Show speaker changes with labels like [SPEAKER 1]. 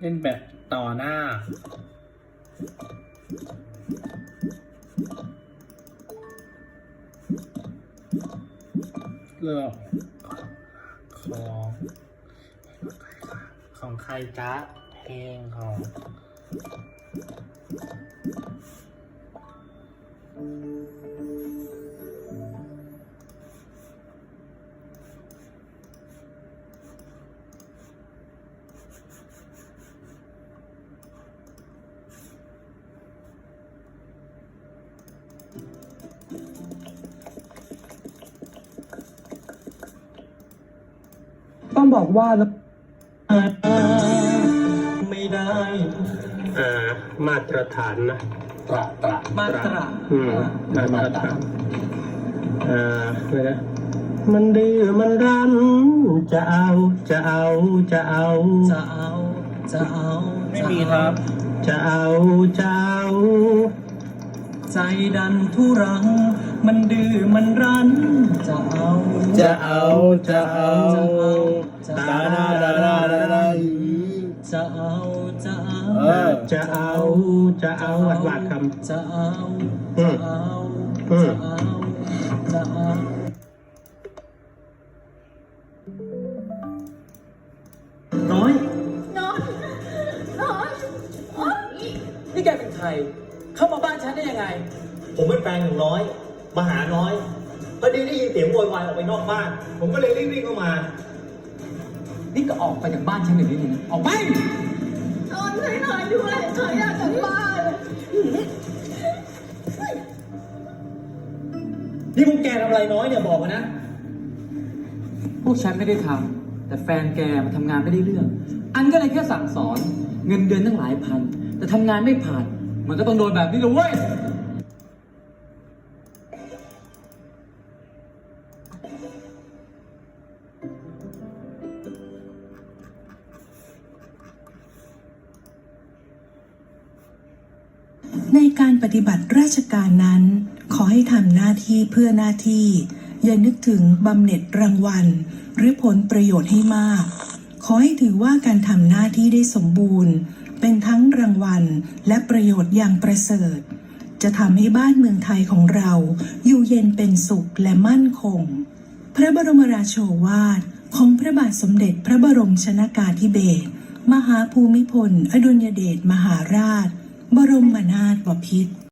[SPEAKER 1] เล่นแบบต่อหน้า เลือกของของใครจ๊ะเพลงของ
[SPEAKER 2] ต้องบอกว่าแล้วไม่ได้
[SPEAKER 3] อ่ามาตรฐานนะ
[SPEAKER 4] ตระตระ
[SPEAKER 2] มาตรา
[SPEAKER 3] อืมมาตรฐานอ่าอะไรนะมันดื้อมันรั้นจะเอาจะเอาจะเอา
[SPEAKER 2] จะเอาจะเอา
[SPEAKER 1] ไม่มีครับ
[SPEAKER 3] จะเอาจะเอา
[SPEAKER 2] ใจดันทุรัง มันดื้อมันรั้นจะเอา
[SPEAKER 1] จะเอาจะเอา
[SPEAKER 2] จะ
[SPEAKER 1] ดา
[SPEAKER 2] เอา
[SPEAKER 1] ดาดาดาดาดา
[SPEAKER 2] จะเอาจะเอา
[SPEAKER 1] เออ
[SPEAKER 3] จะเอาจะเอาวัดวาดค
[SPEAKER 2] จะเอาจะเอาจะเอาจะเอาน้อย
[SPEAKER 5] นอนนอนโอ๊ย
[SPEAKER 2] นี่แกเป็นใคร เข้ามาบ้านฉันได้ยังไง
[SPEAKER 6] ผมเป็นแฟนของน้อย มาหาน้อยพอดีได้ยินเสียงโวยวายออกไปนอกบ้าน ผมก็เลยรีบวิ่งเข้ามา
[SPEAKER 2] นี่ก็ออกไปจากบ้านฉันเดี๋ยวนี้เลยนะออกไป
[SPEAKER 5] นอนให้หน่อยด้วยเธออยากกลับบ้าน
[SPEAKER 6] นี่พวกแกทำอะไรน้อยเนี่ยบอกมานะ
[SPEAKER 2] พวกฉันไม่ได้ทำแต่แฟนแกมันทำงานไม่ได้เรื่อง อันก็เลยแค่สั่งสอน เงินเดือนตั้งหลายพัน แต่ทำงานไม่ผ่าน มันก็ต้องโดนแบบนี้เลยเว้ย
[SPEAKER 7] ในการปฏิบัติราชการนั้น ขอให้ทำหน้าที่เพื่อหน้าที่ อย่านึกถึงบำเหน็จรางวัล หรือผลประโยชน์ให้มาก ขอให้ถือว่าการทำหน้าที่ได้สมบูรณ์ เป็นทั้งรางวัลและประโยชน์อย่างประเสริฐ จะทำให้บ้านเมืองไทยของเรา อยู่เย็นเป็นสุขและมั่นคง พระบรมราโชวาทของพระบาทสมเด็จพระบรมชนากาธิเบศรมหาภูมิพล อดุลยเดชมหาราช บรมนาถบพิตร